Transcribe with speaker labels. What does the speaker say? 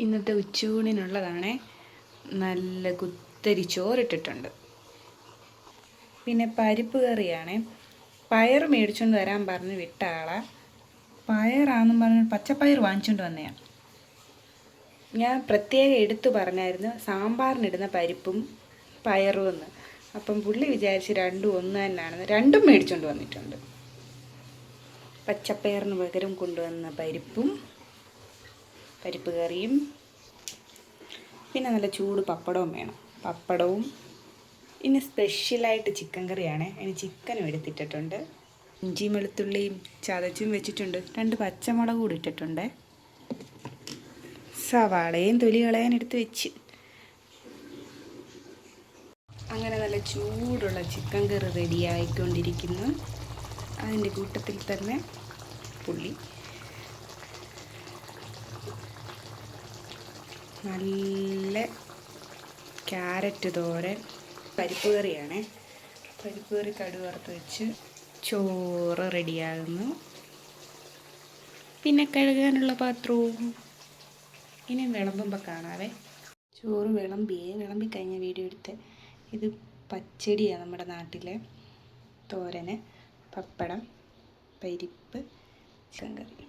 Speaker 1: ഇന്നത്തെ ഉച്ചയൂണിനുള്ളതാണേ. നല്ല കുത്തരി ചോറിട്ടിട്ടുണ്ട്. പിന്നെ പരിപ്പ് കറിയാണേ. പയർ മേടിച്ചുകൊണ്ട് വരാൻ പറഞ്ഞ് വിട്ട ആളാ. പയറാന്നും പറഞ്ഞ് പച്ചപ്പയർ വാങ്ങിച്ചുകൊണ്ട് വന്നതാണ് ഞാൻ പ്രത്യേകം എടുത്തു പറഞ്ഞായിരുന്നു സാമ്പാറിനിടുന്ന പരിപ്പും പയറും എന്ന്. അപ്പം പുള്ളി വിചാരിച്ച് രണ്ടും ഒന്ന് തന്നെയാണെന്ന് രണ്ടും മേടിച്ചുകൊണ്ട് വന്നിട്ടുണ്ട്. പച്ചപ്പയറിന് പകരം കൊണ്ടുവന്ന പരിപ്പും പരിപ്പ് കറിയും. പിന്നെ നല്ല ചൂട് പപ്പടവും വേണം. പപ്പടവും. ഇനി സ്പെഷ്യലായിട്ട് ചിക്കൻ കറിയാണ്. അതിന് ചിക്കനും എടുത്തിട്ടിട്ടുണ്ട്. ഇഞ്ചിയും വെളുത്തുള്ളിയും ചതച്ചും വെച്ചിട്ടുണ്ട്. രണ്ട് പച്ചമുളക് കൂടി ഇട്ടിട്ടുണ്ട്. സവാളയും തൊലി കളയാൻ എടുത്ത് വെച്ച്. അങ്ങനെ നല്ല ചൂടുള്ള ചിക്കൻ കറി റെഡിയായിക്കൊണ്ടിരിക്കുന്നു അതിന്റെ കൂട്ടത്തിൽ തന്നെ പുള്ളി നല്ല ക്യാരറ്റ് തോരൻ. പരിപ്പ് കറിയാണ്. പരിപ്പ് കറി കടുക് വറുത്ത് വെച്ച് ചോറ് റെഡിയാകുന്നു. പിന്നെ കഴുകാനുള്ള പാത്രവും. ഇനി വിളമ്പുമ്പോൾ കാണാവേ. ചോറ് വിളമ്പിയേ വിളമ്പി കഴിഞ്ഞ വീഡിയോ എടുത്ത് ഇത് പച്ചടിയാണ് നമ്മുടെ നാട്ടിലെ തോരന്. പപ്പടം പരിപ്പ് ചിക്കൻ കറി